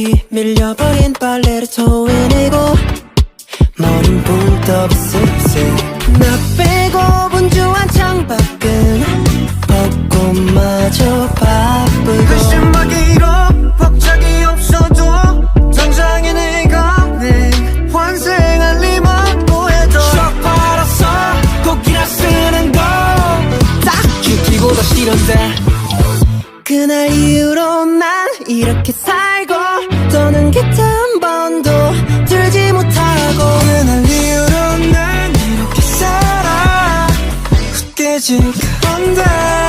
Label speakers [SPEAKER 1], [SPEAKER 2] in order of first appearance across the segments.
[SPEAKER 1] 다시 밀려버린 빨래를 토해내고 머린 붕떡 습습 나 빼고 분주한 창밖은 벚꽃마저 바쁘고 그
[SPEAKER 2] 아직 안돼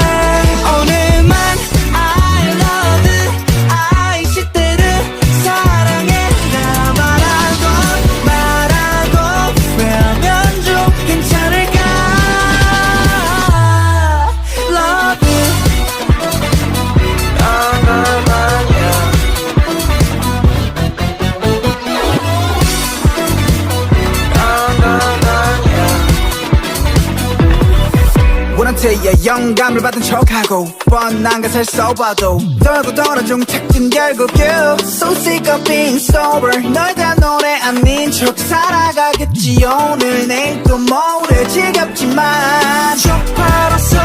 [SPEAKER 2] 영감을 받은 척하고 뻔한 것을 써봐도 떨고 돌아 종착점 결국 you. So sick of being sober. 널 다 노래 아닌 척 살아가겠지. 오늘 내일 또 모레 지겹지만. 쪽팔아서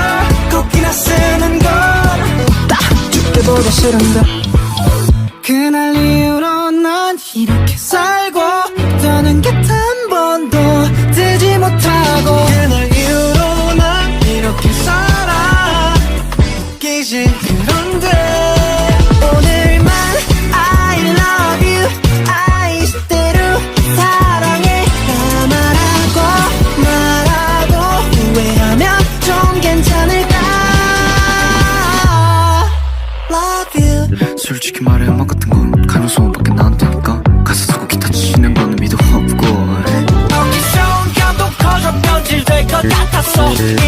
[SPEAKER 2] 꽃기나 쓰는 건 죽기보다 싫은데. 그날 이후로 난 이렇게 살고 더는
[SPEAKER 1] 곁
[SPEAKER 3] 솔직히 말해 음악 같은 건 가능성밖에 안 되니까 가사 쓰고 기타 치는 거는 믿어 없고.
[SPEAKER 1] 너기 좋은 감독 커져 변질될 것 같았어.
[SPEAKER 4] 음.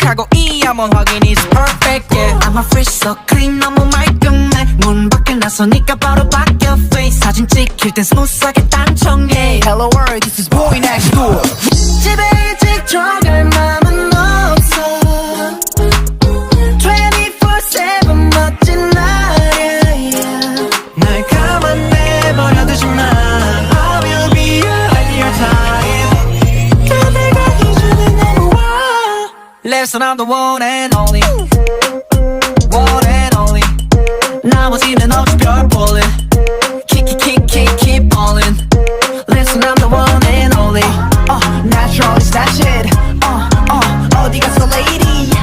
[SPEAKER 4] 칙하고 이 한번 확인 is perfect yeah
[SPEAKER 1] I'm a free so clean 너무 말끔해 문 밖에 나서니까 바로 바뀌어 face 사진 찍힐 땐 스무스하게 단청해
[SPEAKER 2] Hello world this is boy next door
[SPEAKER 1] 집에 일찍 들어갈 맘은
[SPEAKER 4] Listen I'm the one and only One and only
[SPEAKER 1] 나머지는 없이 별 볼래 Keep keep keep keep keep ballin' Listen I'm the one and only
[SPEAKER 2] uh, Natural is that shit uh, uh, 어디 갔어 lady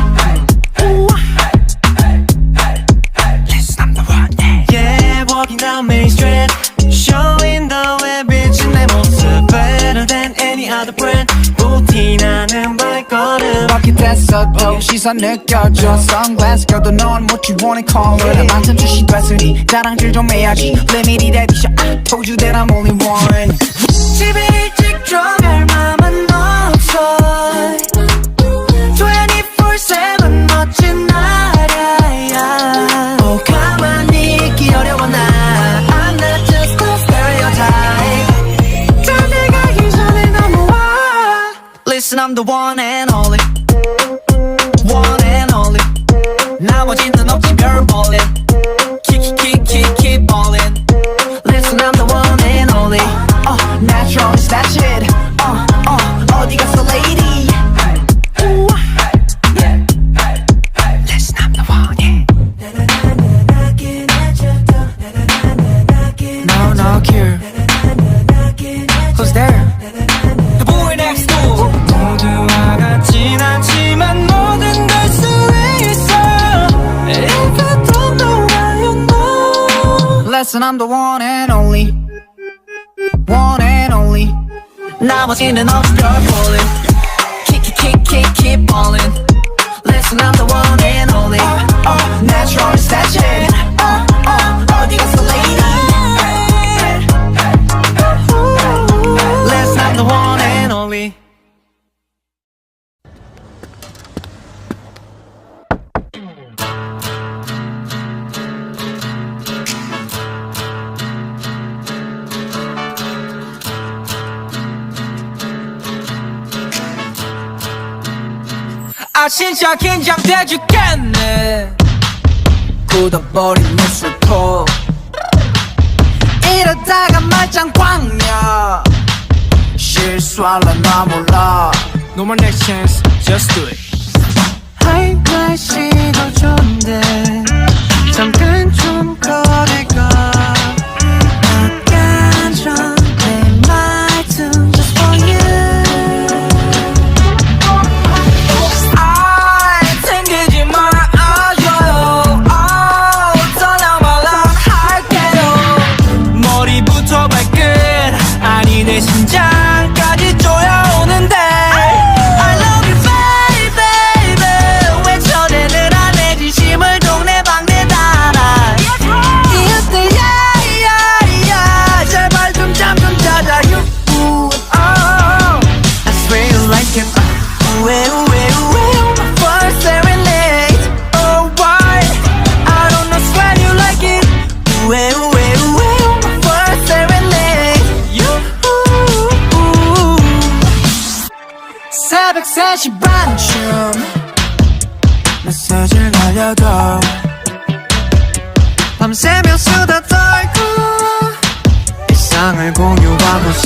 [SPEAKER 2] Listen I'm the one yeah.
[SPEAKER 1] Yeah, walking down Main Street Showing the way 비친 내 모습 Better than any other brand 루틴하는 발걸음
[SPEAKER 2] 바퀴됐어도 시선 느껴져 Sunglass 껴도 넌 what you wanna call it 만점 출시 됐으니 자랑질 좀 해야지 Limit이 대비셔 I told you that I'm only one
[SPEAKER 1] 집에 일찍 들어갈 맘은 없어
[SPEAKER 2] No no cure Who's there?
[SPEAKER 4] The boy next door
[SPEAKER 1] 모두와 같진 않지만 뭐든 될 수 있어 If I don't know why you know
[SPEAKER 2] Listen I'm the one and only One and only
[SPEAKER 1] 나머지는 없이 별 볼래 Keep keep keep keep keep ballin' Listen I'm the one and only
[SPEAKER 2] uh, Natural is that
[SPEAKER 4] 아 진짜 긴장돼 죽겠네.
[SPEAKER 2] 굳어버린 내 슬퍼 이러다가 말짱 광야. 실수할라 나 몰라.
[SPEAKER 4] No more next chance Just do it.
[SPEAKER 1] 하이 날씨도 좋은데. 잠깐 좀거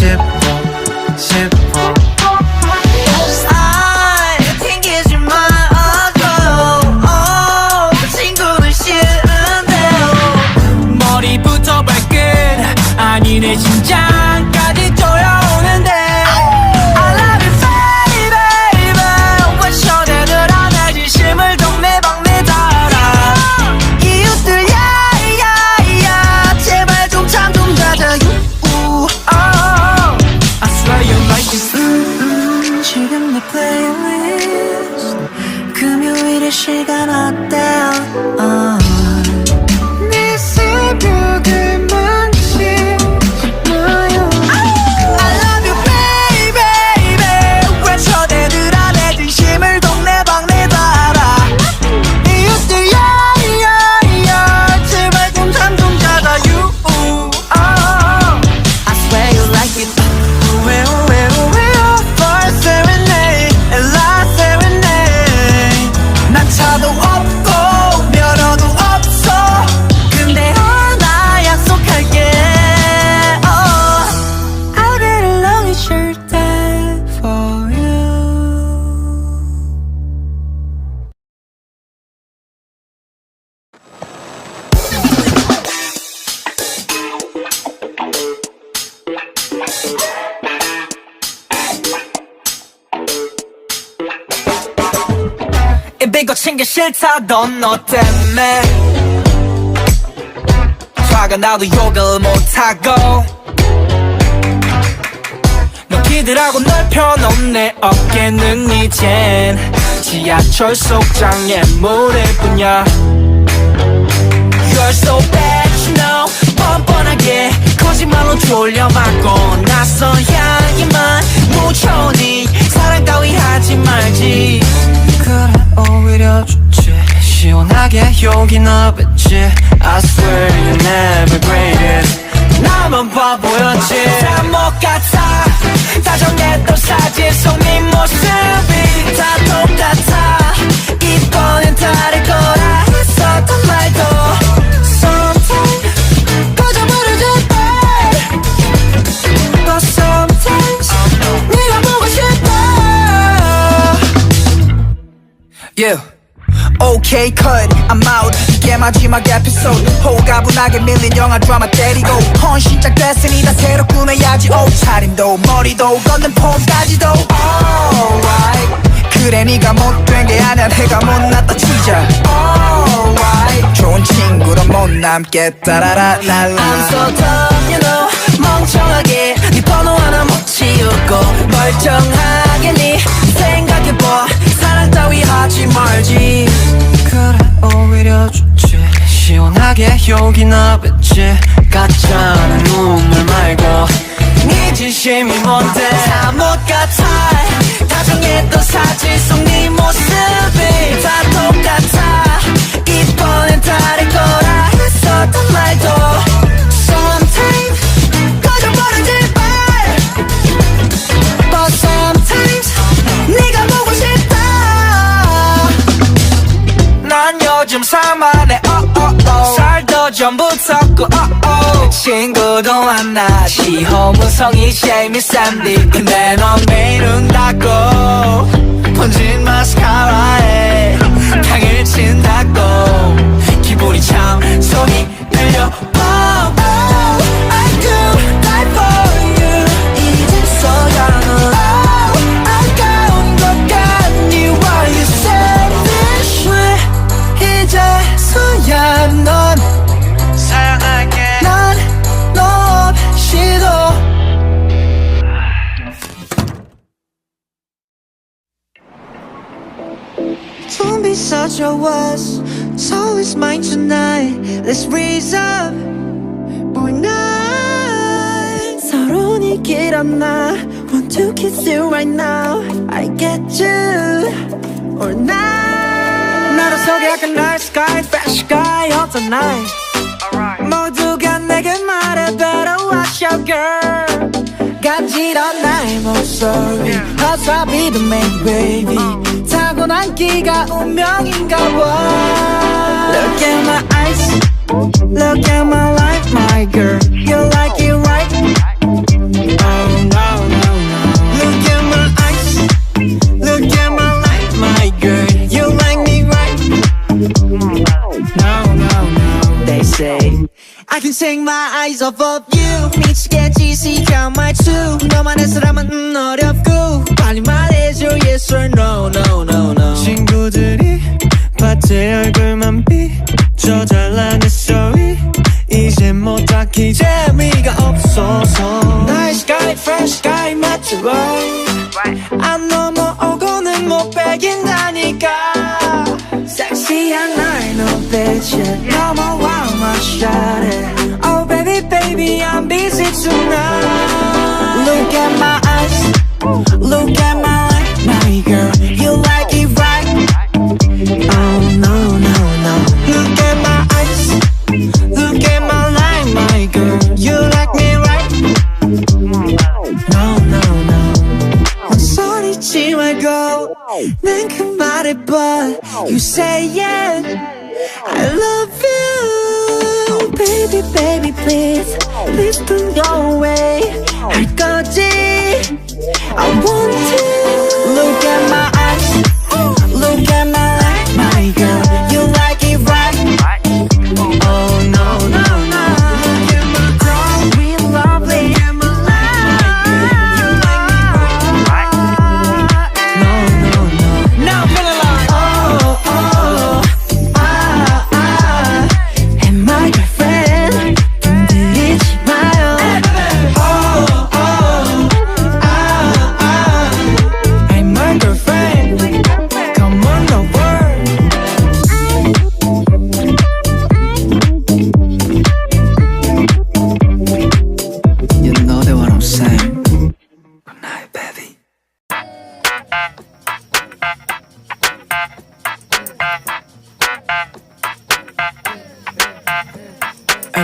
[SPEAKER 1] tip. 이 거친 게 싫다던 너 때문에. 화가 나도 욕을 못하고. 너 기들하고 널 펴놓은 내 어깨는 이젠. 지하철 속장의 모래뿐이야. You're so bad you know. 뻔뻔하게 거짓말로 졸려 맞고 낯선 향기만. 묻혀오니 사랑 따위 하지 말지 그래 오히려 좋지. 시원하게 여기 너겠지. I swear you never greatest 나만 바보였지. 다못 같아 다정했던 사진 속 네 모습이 다 똑같아. 이번엔 다를 거라
[SPEAKER 2] Okay, cut, I'm out. 이게 마지막 에피소드. 호가분하게 밀린 영화 드라마 때리고. 헌신작 됐으니 다 새로 꾸며야지. 옷차림도, 머리도, 걷는 폼까지도. Alright. 그래, 네가 못된 게 아니야. 내가 못났다 치자. Alright. 좋은 친구로 못 남겠다. 라라,
[SPEAKER 1] I'm
[SPEAKER 2] 랄라.
[SPEAKER 1] so dumb, you know 멍청하게 네 번호 하나 못 치우고 멀쩡하게 네 하지 말지. 그래 오히려 좋지. 시원하게 여기 나겠지. 가짜는 눈물 말고. 네 진심이 뭔데? 다못 같아. 다정했던 사진 만나 시호무성이 제미 샌디 근데 넌 매일은 닫고. 번진 마스카라에 당일 친다고. 기분이 참 손이 들려 Don't be such a wuss. It's always mine tonight. Let's raise up. Boy, night. 서론이 길었나? Want to kiss you right now. I get you. Or not. 나로 속에 약간 night sky, fresh sky, 어떤 night. 모두가 내게 말해 better watch out girl 간지런 나의 목소리 Cause I'll be the main baby 타고난 기가 운명인가 봐 Look at my eyes Look at my life my girl You like it say I can take my eyes off of you. 미치겠지, see how my two. 너만의 사람은 음, 어렵고. 빨리 말해줘, yes or no, no, no, no.
[SPEAKER 4] 친구들이 밭에 얼굴만 비춰잘라 내 소리 이제 뭐 딱히 재미가 없어서
[SPEAKER 1] Nice guy, fresh guy, 맞지, right? 안 넘어오고는 못 베긴다니까. 섹시한 날, no bitch. 넘어와, my shawty. Oh, baby, baby, I'm busy tonight. Look at my eyes. Look at my life, my girl. You like it right? Oh, no, no, no. Look at my eyes. Look at my life, my girl. You like me right? No, no, no. 소리치 말고 난그 말해봐. You say yeah. I love you. Baby, baby, please. Please don't go away. 할 거지. I want to. Look at my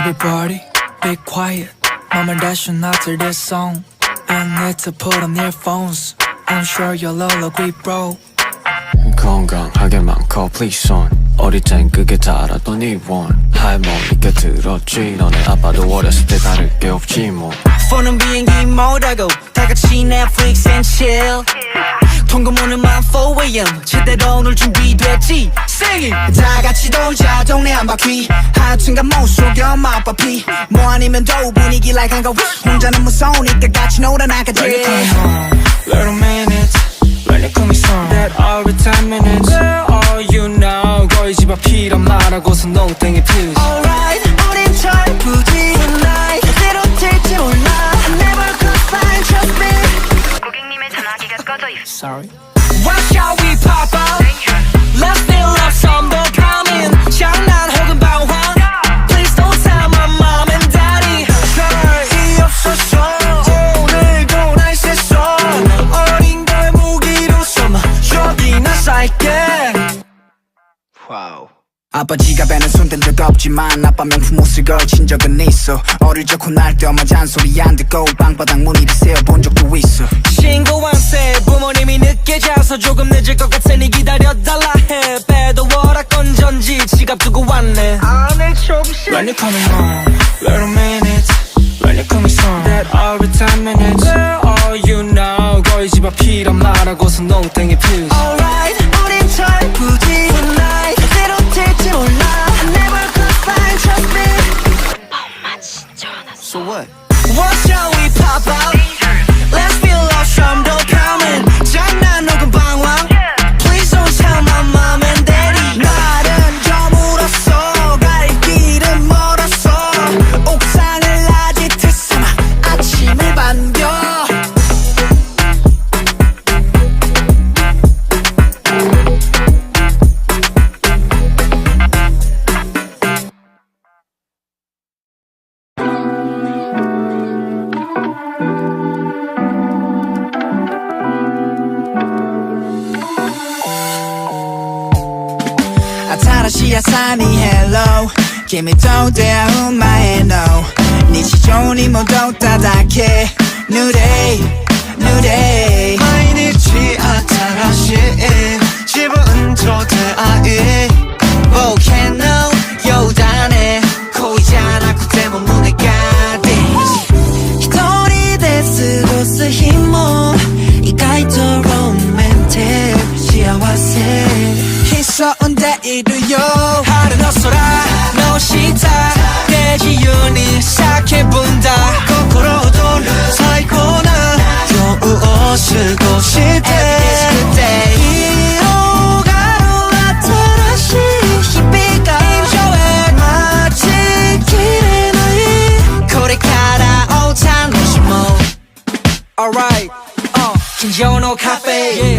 [SPEAKER 1] Everybody, be quiet. Mom and dad should
[SPEAKER 5] not hear this song. I need to put on earphones. I'm sure you'll all agree, bro.
[SPEAKER 6] 건강하게만 커, please on. 어릴 땐 그게 다 알았던 이원. 할머니께 들었지. 너네 아빠도 어렸을 때 다를 게 없지 뭐.
[SPEAKER 1] 폰은 비행기 모드하고 다 같이 Netflix and chill. 통금오는만 4am 제대로 놀 준비됐지? Sing it
[SPEAKER 2] 다 같이 돌자 동네 한 바퀴. 하여튼간 못 속여 맛바피 뭐 아니면 도 분위기 like 한가 혼자는 무서우니까 같이 놀아 나가지
[SPEAKER 4] Little minutes When you call me son That every 10 minutes. Where are you now? 거의 집앞 필요 말하고서 농땡이 피우지 Sorry
[SPEAKER 2] 아빠 지갑에는 손댄 적 없지만 아빠 명품 옷을 걸친 적은 있어. 어릴 적 혼날 때 엄마 잔소리 안 듣고 방바닥 무늬를 세어본 적도 있어.
[SPEAKER 1] 신고한 새 부모님이 늦게 자서 조금 늦을 것 같으니 기다려달라 해. 배도 워락 건전지 지갑 두고 왔네.
[SPEAKER 4] When you coming home Little minutes When you coming son That every 10 minutes. Where are you now? 거의 집앞 필요 말하고서 농땡이 피우지
[SPEAKER 2] So what?
[SPEAKER 1] What shall we pop out?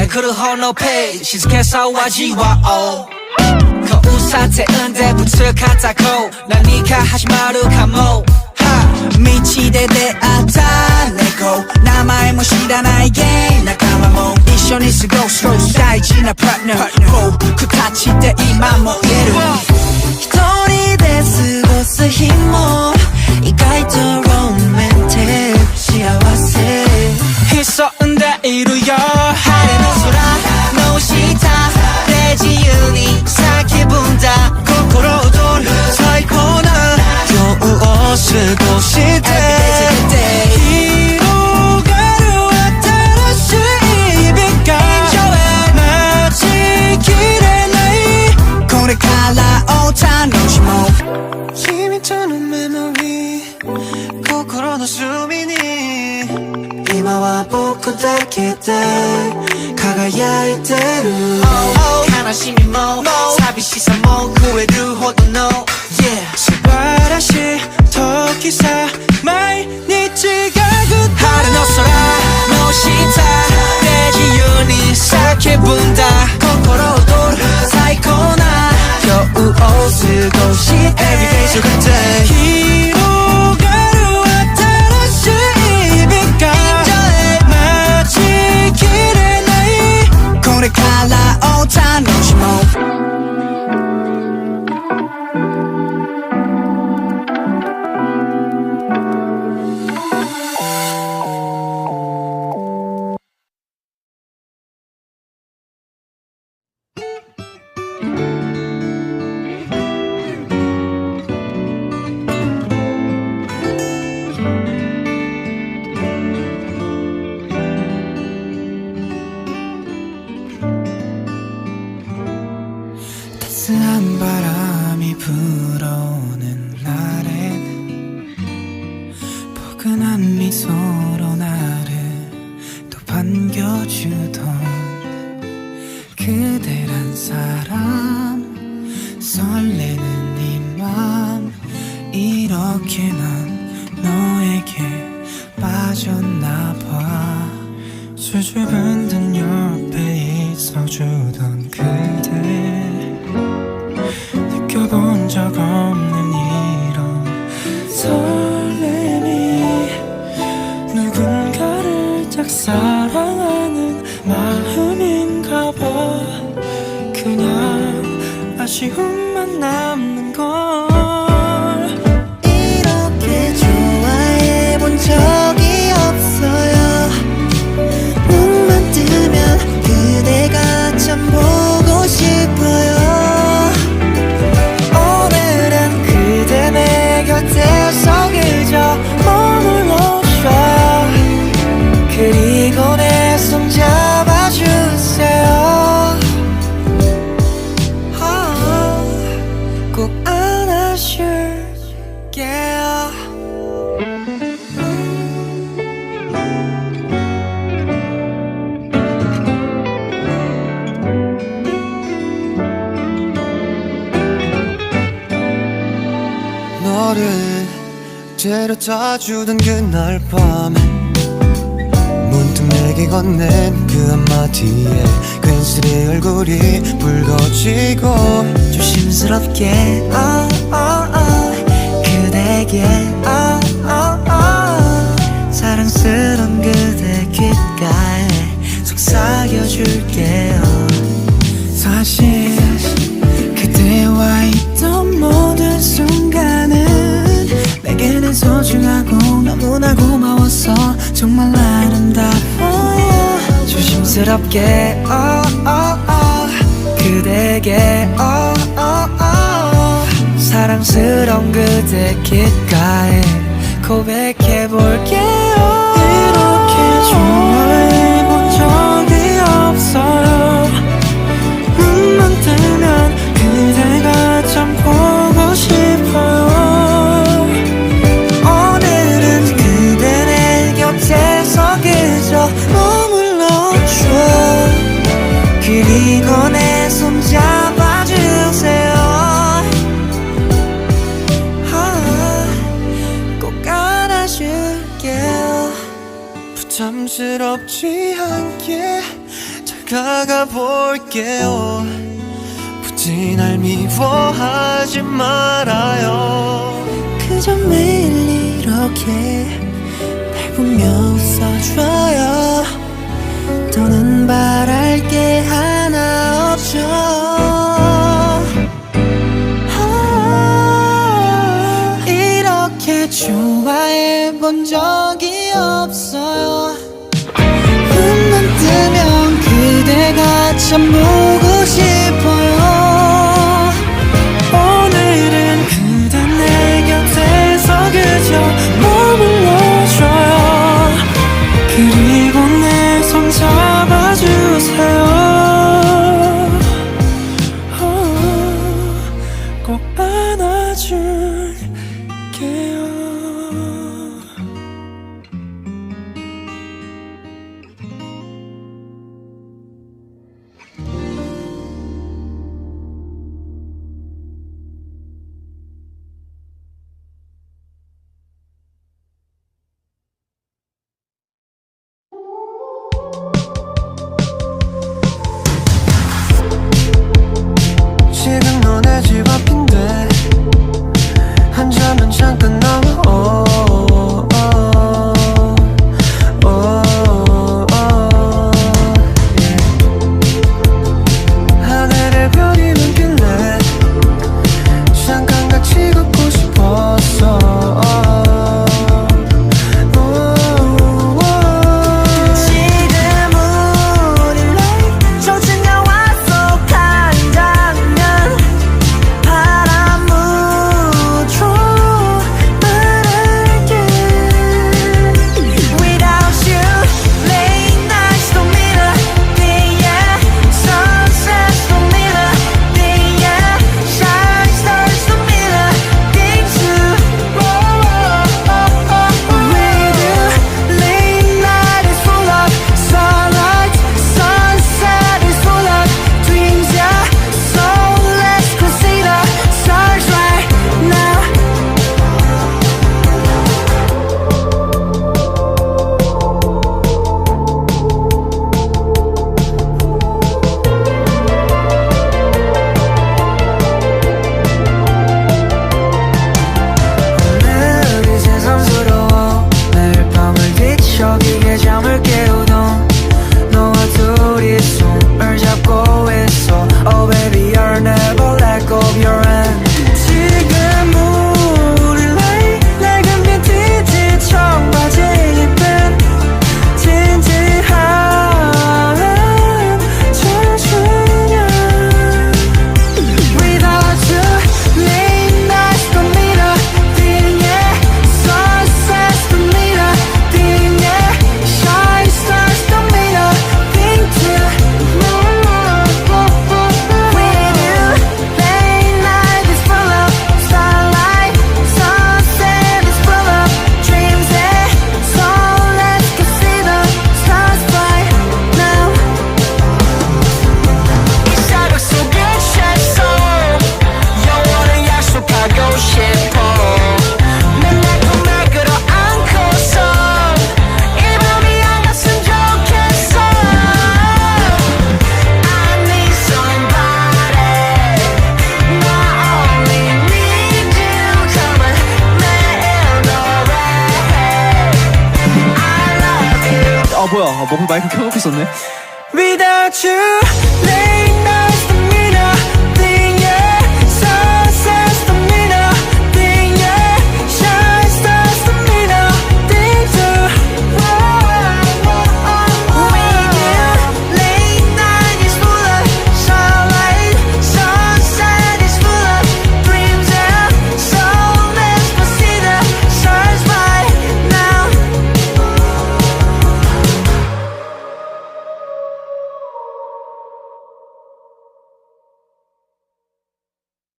[SPEAKER 1] 来る方のページ静けさを味わおう交差点でぶつかった子何か始まるかも
[SPEAKER 2] 道で出会った猫名前も知らないゲイ仲間も一緒に過ごす大事なパートナー僕たちで今もいる
[SPEAKER 1] 一人で過ごす日も意外とて輝いてる。oh, oh, 悲しみも寂しさも食えるほどの Yeah
[SPEAKER 4] 素晴らしい時さ毎日 듯한 미소로 나를 또 반겨주던 그대란 사람 설레는
[SPEAKER 7] 데려다 주던 그날 밤 문득 내게 건넨 그 한마디에 괜스레 얼굴이 붉어지고
[SPEAKER 1] 조심스럽게. 아, 아, 아, 그대에게. 아, 아, 아, 사랑스런 그대 조심스럽게 어, 어, 어, 그대에게 어, 어, 어, 사랑스런 그대 귓가에 고백 안아줄게요.
[SPEAKER 7] 부담스럽지 않게 다가가 볼게요. 굳이 날 미워하지 말아요.
[SPEAKER 1] 그저 매일 이렇게 날 보며 웃어줘요. 더는 바랄 게 하나 없죠 좋아해 본 적이 없어요. 눈만 뜨면 그대가 참 보고 싶어요.
[SPEAKER 4] 오늘은 그대 내 곁에서 그저 머물러줘요. 그리고 내 손 잡아주세요. 어, 꼭 안아줄
[SPEAKER 8] 뭐 마이크 켜놓고 있었네.
[SPEAKER 1] Without you 내